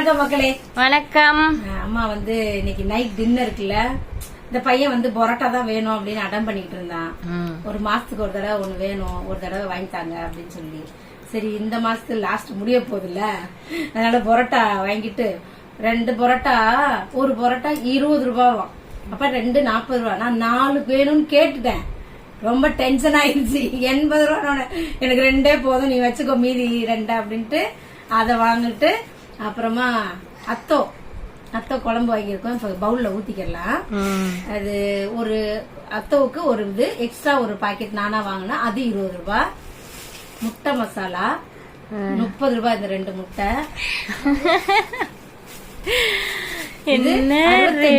வணக்கம் மக்களே. வணக்கம். அம்மா வந்து இன்னைக்கு நைட் டின்னர் இருக்குல்ல. இந்த பையன் வந்து பரோட்டா தான் வேணும் அப்படின்னு அடம் பண்ணிட்டு இருந்தான். ஒரு மாசத்துக்கு ஒரு தடவை ஒண்ணு வேணும் ஒரு தடவை வாங்கித்தாங்க அப்படின்னு சொல்லி. சரி இந்த மாசத்து லாஸ்ட் முடிய போகுதுல்ல. அதனால பரோட்டா வாங்கிட்டு ரெண்டு பரோட்டா ஒரு பரோட்டா இருபது ரூபாவாம் அப்ப ரெண்டு நாற்பது ரூபா. நான் நாலு வேணும்னு கேட்டுட்டேன். ரொம்ப டென்ஷன் ஆயிடுச்சு. எண்பது ரூபா எனக்கு ரெண்டே போதும் நீ வச்சுக்கோ மீதி ரெண்டு அப்படின்ட்டு அதை வாங்கிட்டு அப்புறமா அத்தோ அத்தோ குழம்பு வாங்கியிருக்கோம். இப்போ பவுல்ல ஊத்திக்கலாம் ம். அது ஒரு அத்தோவுக்கு ஒரு இது எக்ஸ்ட்ரா ஒரு பாக்கெட் நானா வாங்கினா அது இருபது ரூபாய் முட்டை மசாலா முப்பது ரூபாய் இந்த ரெண்டு முட்டை. என்ன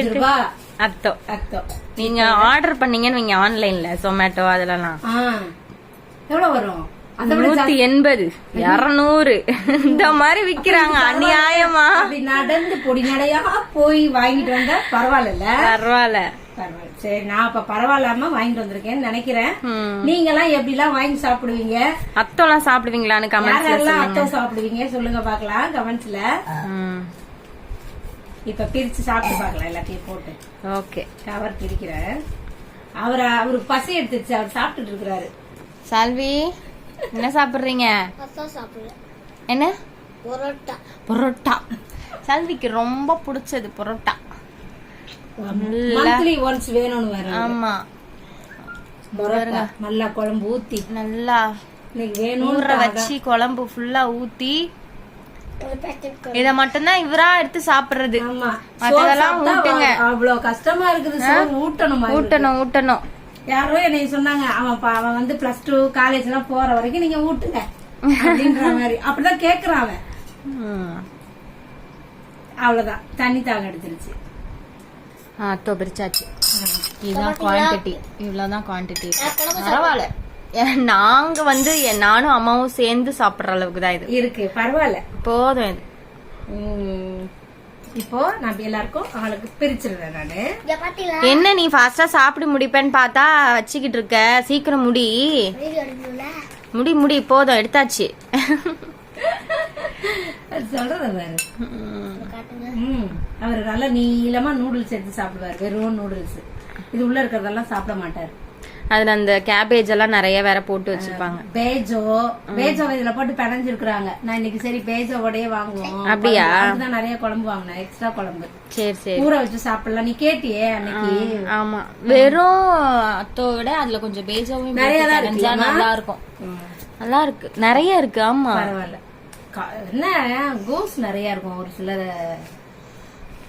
ரூபாய் அத்தோ. அத்தோ. நீங்க ஆர்டர் பண்ணீங்கன்னு வைங்க ஆன்லைன்ல ஜொமேட்டோ அதெல்லாம் ஆ எவ்வளவு வரும் அதை விட நூத்தி எண்பது இருநூறு. இந்த மாதிரி விக்கிறாங்க அநியாயமா? நடந்து பொடி நடையா போய் வாங்கிட்டு வந்தா பரவாயில்ல. பரவாயில்ல. சரி நான் அப்ப பரவாயில்லாம வாங்கிட்டு வந்திருக்கேன்னு நினைக்கிறேன். நீங்க எல்லாம் எப்படி எல்லாம் வாங்கி சாப்பிடுவீங்க? அத்தோலாம் சாப்பிடுவீங்களான்னு யார் கமெண்ட்ஸ்ல யாரெல்லாம் அத்தை சாப்பிடுவீங்க? சொல்லுங்க பாக்கலாம் கமெண்ட்ஸ்ல இப்ப பிரிச்சு சாப்பிட்டு பார்க்கலாம் எல்லாத்தையும் போட்டு. ஓகே. கவர் பிரிக்கிறேன். அவர் அவருக்கு பசி எடுத்துச்சு அவர் சாப்பிட்டுட்டு இருக்கிறாரு. சால்வி? என்ன சாப்பிடுறீங்க? என்ன? பரோட்டா. சால்விக்கு ரொம்ப பிடிச்சது பரோட்டா. மந்த்லி ஒன்ஸ் வேணும்னு வேற ஆமா. பரோட்டா நல்லா குழம்பு ஊத்தி. நல்லா இன்னைக்கு வேணும் ஊற வச்சு குழம்பு ஃபுல்லா ஊத்தி. இத மட்டும்தான் இவரா எடுத்து சாப்பிடுறது. ஆமா. மத்ததெல்லாம் ஊட்டுங்க. அவ்வளவு கஷ்டமா இருக்குது. ஊட்டணும் ஊட்டணும் ஊட்டணும். யாரோ என்னை சொன்னாங்க அவன் அவன் வந்து பிளஸ் டூ காலேஜ் எல்லாம் போற வரைக்கும் நீங்க ஊட்டுங்க அப்படின்ற மாதிரி. அப்படிதான் கேக்குறான் அவன். அவ்வளவுதான். தண்ணி தாக எடுத்துருச்சு. ஆ, அத்தோ பிரிச்சாச்சு. இதுதான் குவான்டிட்டி இவ்வளவுதான் குவான்டிட்டி பரவாயில்ல. நாங்க வந்து நானும் அம்மாவும் சேர்ந்து சாப்பிடுற அளவுக்கு தான் இது. இருக்கு பரவாயில்ல. போதும் இது. உம், இப்போ நான் எல்லாருக்கும் அவளுக்கு பிரிச்சிடுறேன் நானு. என்ன நீ ஃபாஸ்டா சாப்பிட முடிப்பேன்னு பார்த்தா வச்சுக்கிட்டு இருக்க? சீக்கிரம் முடி. முடி முடி போதும் எடுத்தாச்சு. சொல்றத பாரு. ம், அவர் நல்லா நீளமா நூடுல்ஸ் எடுத்து சாப்பிடுவாரு. வெறும் நூடுல்ஸ் இது உள்ள இருக்கிறதெல்லாம் சாப்பிட மாட்டாரு. அதுல அந்த கேபேஜ் எல்லாம் நிறைய வேற போட்டு வச்சிருப்பாங்க. பேஜோ பேஜோ இதுல போட்டு பிணைஞ்சிருக்கிறாங்க. நான் இன்னைக்கு சரி பேஜோவோடய வாங்குவோம். அப்படியா? அதுதான் நிறைய குழம்பு வாங்கினேன். எக்ஸ்ட்ரா குழம்பு. சரி சரி. ஊற வச்சு சாப்பிடலாம். நீ கேட்டியே அன்னைக்கு? ஆமா. வெறும் அத்தோ விட அதுல கொஞ்சம் பேஜாவும் நிறைய? நல்லா இருக்கும் நல்லா இருக்கு. நிறைய இருக்கு ஆமா. பரவாயில்ல. என்ன? கோஸ் நிறைய இருக்கும். ஒரு சிலர்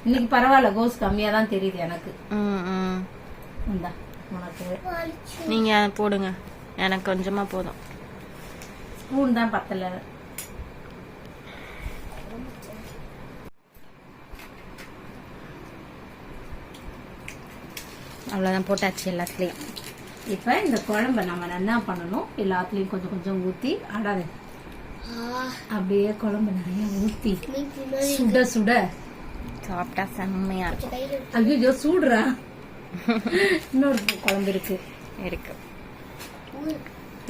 இன்னைக்கு பரவாயில்ல. கோஸ் கம்மியா தான் தெரியுது எனக்கு. ம், ம். இந்தா. உனக்கு. நீங்க போடுங்க. எனக்கு கொஞ்சமா போதும். ஸ்பூன் தான் பத்தல. அவ்வளவுதான் போட்டாச்சு எல்லாத்துலயும். இப்ப இந்த குழம்ப நம்ம என்ன பண்ணணும்? எல்லாத்துலயும் கொஞ்சம் கொஞ்சம் ஊத்தி அடாது அப்படியே குழம்பு நிறைய ஊத்தி. சுட சுட. சாப்பிட்டா செம்மையா இருக்கும். ஐயோ சூடுறா. இன்னொரு குழம்பு இருக்கு. இருக்கு.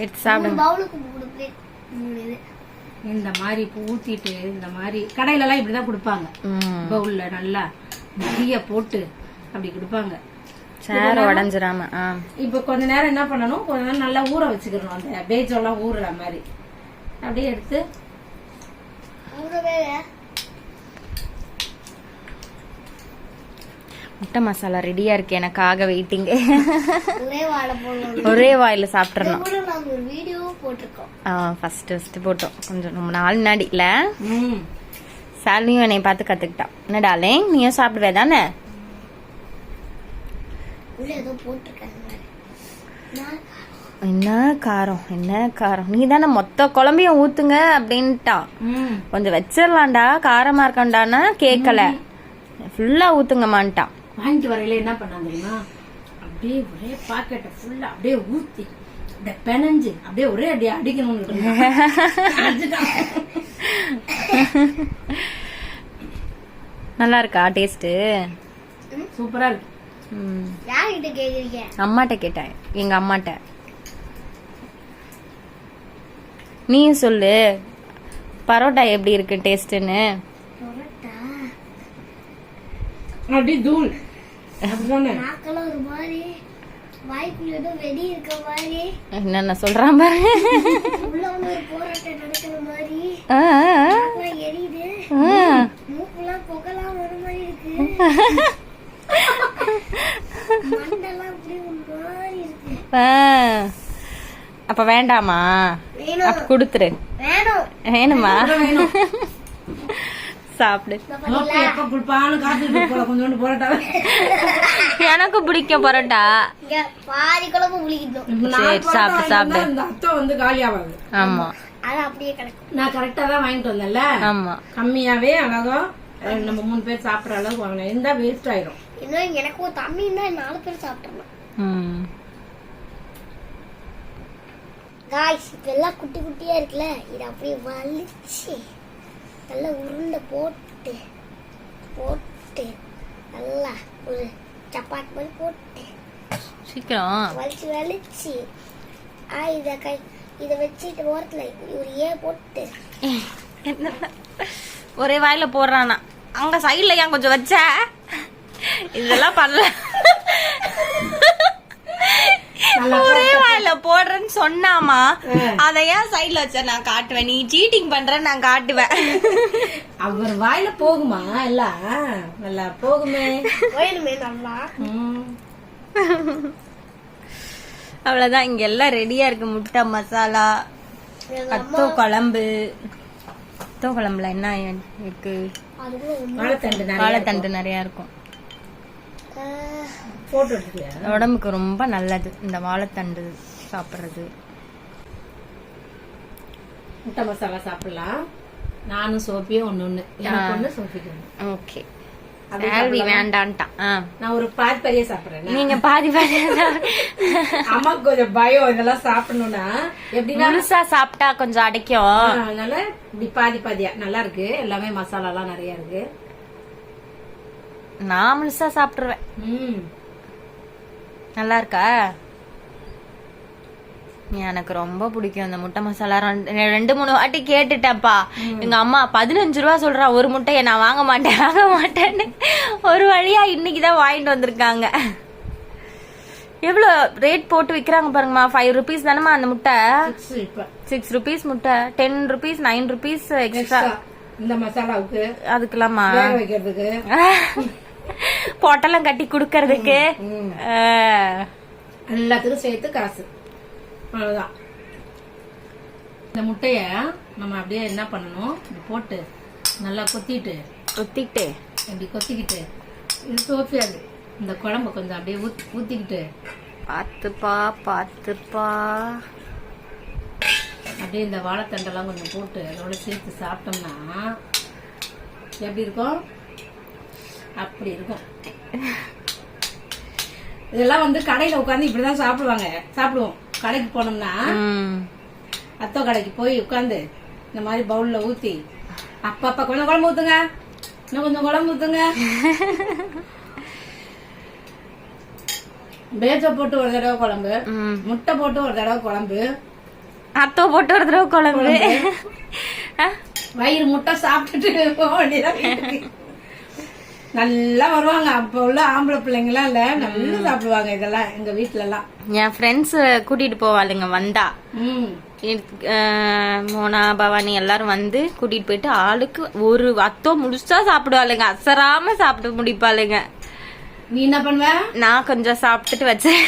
எடுத்து சாப்பிடுங்க. இந்த மாதிரி இப்போ ஊத்திட்டு இந்த மாதிரி கடையில எல்லாம் இப்படிதான் கொடுப்பாங்க. பவுல்ல நல்லா நிறைய போட்டு அப்படி கொடுப்பாங்க. சேர் உடஞ்சிராம இப்போ கொஞ்ச நேரம் என்ன பண்ணணும்? கொஞ்ச நேரம் நல்லா ஊற வச்சுக்கிறணும் அந்த பேஜெல்லாம் ஊறுற மாதிரி. அப்படியே எடுத்து முட்டை மசாலா ரெடியா இருக்கு. எனக்காக வெயிட்டிங் ஒரே வாயில சாப்பிட்டுறணும். ஆ ஃபர்ஸ்ட் ஃபர்ஸ்ட் போட்டோம். கொஞ்சம் ரொம்ப நாள் முன்னாடி இல்ல? ம். சாலியும் என்னை பார்த்து கத்துக்கிட்டான் என்ன டாலேங் நீயும் சாப்பிடுவே தானே? என்ன? காரம்? என்ன காரம்? நீ தானே மொத்த குழம்பையும் ஊத்துங்க அப்படின்ட்டான் ம். கொஞ்சம் வச்சிடலாம்டா காரமா இருக்கண்டான்னா கேட்கல ஃபுல்லா ஊத்துங்கம்மான்ட்டான் வாங்கிட்டு வரையில என்ன பண்ணாங்க தெரியுமா? அப்படியே ஒரே பாக்கெட்டை ஃபுல்லா அப்படியே ஊத்தி அப்படியே பெனஞ்சு அப்படியே ஒரே அடி அடிக்கணும்னு. நல்லா இருக்கா டேஸ்ட் சூப்பரா இருக்கு. அம்மாட்ட கேட்டேன். எங்க அம்மாட்ட. நீயும் சொல்லு. பரோட்டா எப்படி இருக்கு டேஸ்ட்னு அப்படி தூள் அப்படிதானே நாக்கெல்லாம் ஒரு மாதிரி வாய்க்குள்ள ஏதோ வெடி இருக்க மாதிரி. என்னென்ன சொல்றான் பாருங்க அப்படி. அப்ப வேண்டாமா? கொடுத்துரு. வேணும் வேணுமா. சாப்பிடு. எனக்கு பிடிக்கும் பரோட்டா. பாதி குழம்பு புளிக்கணும் சரி, சாப்பிடு, சாப்பிடு. இந்த அத்தை வந்து காலி ஆகாது ஆமா. அது அப்படியே கிடக்கும். நான் கரெக்டா தான் வாங்கிட்டு வந்தேன்ல. ஆமா. கம்மியாவே அழகா நம்ம மூணு பேர் சாப்பிடுற அளவுக்கு வாங்கினேன். இருந்தா வேஸ்ட் ஆயிரும். இன்னும் எனக்கு ஒரு தம்பி இருந்தா நாலு பேர் சாப்பிட்டுறலாம் ம். காய்ஸ் இப்ப எல்லாம் குட்டி குட்டியா இருக்குல்ல. இதை அப்படியே வலிச்சு. நல்லா உருண்டை போட்டு போட்டு நல்லா ஒரு சப்பாத்தி மாதிரி போட்டு. சீக்கிரம். வலிச்சு வலிச்சு. ஆ இத கை இதை வச்சுட்டு ஓரத்துல ஒரு ஏ போட்டு. ஒரே வாயில போடுறானா. அங்க சைடுல ஏன் கொஞ்சம் வச்ச? இதெல்லாம் பண்ணல. ஒரே வாயில போடுறேன்னு சொன்னாமா? அத ஏன் சைடுல வச்ச நான் காட்டுவேன்? நீ சீட்டிங் பண்ற நான் காட்டுவேன். அவர் வாயில போகுமா எல்லாம் நல்லா போகுமே. வேணுமே நல்லா. ம். அவ்வளவுதான். இங்க எல்லாம் ரெடியா இருக்கு. முட்டை மசாலா அத்தோ குழம்பு. அத்தோ குழம்புல என்ன இருக்கு? வாழைத்தண்டு நிறைய வாழைத்தண்டு நிறைய இருக்கும். உடம்புக்கு ரொம்ப நல்லது. இந்த வாழைத்தண்டு சாப்பிடுறது. முட்டை மசாலா சாப்பிடலாம். நானும் சோப்பியும் ஒண்ணு ஒண்ணு. எனக்கு சோப்பிக்கு ஒண்ணு ஓகே. சால்வி வேண்டான்ட்டான். நான் ஒரு பாதி பெரிய சாப்பிடுறேன் நீங்க பாதி பாதி அம்மாக்கு கொஞ்சம் பயம் இதெல்லாம் சாப்பிடணும்னா. எப்படின்னா முழுசா சாப்பிட்டா கொஞ்சம் அடைக்கும். அதனால இப்படி பாதி பாதியா. நல்லா இருக்கு. எல்லாமே மசாலா எல்லாம் நிறைய இருக்கு. நான் முழுசா சாப்பிட்டுருவேன். நல்லா இருக்கா எனக்கு ரொம்ப பிடிக்கும் இந்த முட்டை மசாலா. ரெண்டு- மூணு வாட்டி கேட்டுட்டேன்ப்பா. எங்க அம்மா பதினஞ்சு ரூபா சொல்றா ஒரு முட்டையை நான் வாங்க மாட்டேன் வாங்க மாட்டேன்னு. ஒரு வழியா இன்னைக்குதான் வாங்கிட்டு வந்திருக்காங்க. எவ்வளோ ரேட் போட்டு விக்கிறாங்க பாருங்கம்மா. ஃபைவ் ருபீஸ் தானேம்மா அந்த முட்டை? சிக்ஸ் ருபீஸ் முட்டை. Ten rupees nine rupees extra. இந்த மசாலாவுக்கு. அதுக்கெல்லாமா வேக வைக்கிறதுக்கு. பொட்டலம் கட்டி குடுக்கறதுக்கு. எல்லாத்துக்கும் சேர்த்து காசு. அவ்வளவுதான். இந்த முட்டைய நம்ம அப்படியே என்ன பண்ணணும்? போட்டு நல்லா கொத்திட்டு ஒத்திட்டு இப்படி கொத்திக்கிட்டு இது சோஃபியாது. இந்த குழம்பு கொஞ்சம் அப்படியே ஊத் ஊத்திக்கிட்டு பாத்துப்பா பாத்துப்பா அப்படியே இந்த வாழைத்தண்டெல்லாம் கொஞ்சம் போட்டு அதோட சேர்த்து சாப்பிட்டோம்னா எப்படி இருக்கும்? அப்படி இருக்கும் இதெல்லாம் வந்து கடையில உட்காந்து இப்படிதான் சாப்பிடுவாங்க சாப்பிடுவோம் கடைக்கு போனோம்னா. அத்தோ கடைக்கு போய் உட்காந்து இந்த மாதிரி பவுல்ல ஊத்தி அப்பா அப்பா கொஞ்சம் குழம்பு ஊத்துங்க இன்னும் கொஞ்சம் குழம்பு ஊத்துங்க பேஜ போட்டு ஒரு தடவை குழம்பு. முட்டை போட்டு ஒரு தடவை குழம்பு அத்தோ போட்டு ஒரு தடவை குழம்பு? வயிறு முட்டை சாப்பிட்டுட்டு போக வேண்டியதான். நல்லா வருவாங்க. அப்ப உள்ள ஆம்பளை பிள்ளைங்க எல்லாம் இல்ல நல்லா சாப்பிடுவாங்க இதெல்லாம் எங்க வீட்டுல எல்லாம் என் ஃப்ரெண்ட்ஸ் கூட்டிட்டு போவாளுங்க வந்தா. மோனா பவானி எல்லாரும் வந்து கூட்டிட்டு போயிட்டு ஆளுக்கு ஒரு அத்தோ முழுசா சாப்பிடுவாளுங்க. அசராம சாப்பிட்டு முடிப்பாளுங்க. நீ என்ன பண்ணுவ? நான் கொஞ்சம் சாப்பிட்டுட்டு வச்சேன்.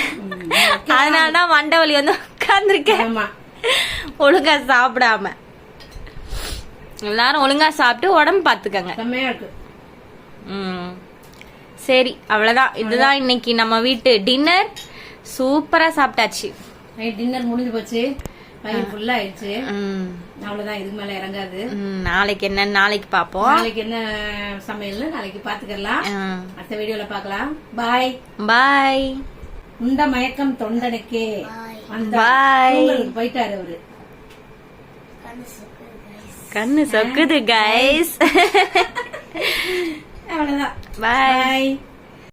அதனாலதான் மண்டை வலி வந்து உட்கார்ந்துருக்கேன். ஆமா. ஒழுங்கா சாப்பிடாம. எல்லாரும் ஒழுங்கா சாப்பிட்டு உடம்பு பாத்துக்கங்க. சரி அவ்வளவுதான். இதுதான் இன்னைக்கு நம்ம வீட்டு டின்னர் சூப்பரா சாப்பிட்டாச்சு. டின்னர் முடிஞ்சு போச்சு. வயிறு ஃபுல்லா ஆயிடுச்சு. ம். அவ்வளவுதான் இதுக்கு மேல இறங்காது. நாளைக்கு என்ன நாளைக்கு பாப்போம் நாளைக்கு என்ன சமையல்னு நாளைக்கு பாத்துக்கலாம். அடுத்த வீடியோல பார்க்கலாம் பாய் பாய் உண்ட மயக்கம் தொண்டனுக்கே. பாய் போயிட்டாரு அவரு. கண்ணு சொக்குது கைஸ் அவ்வளவுதான். பாய் பாய்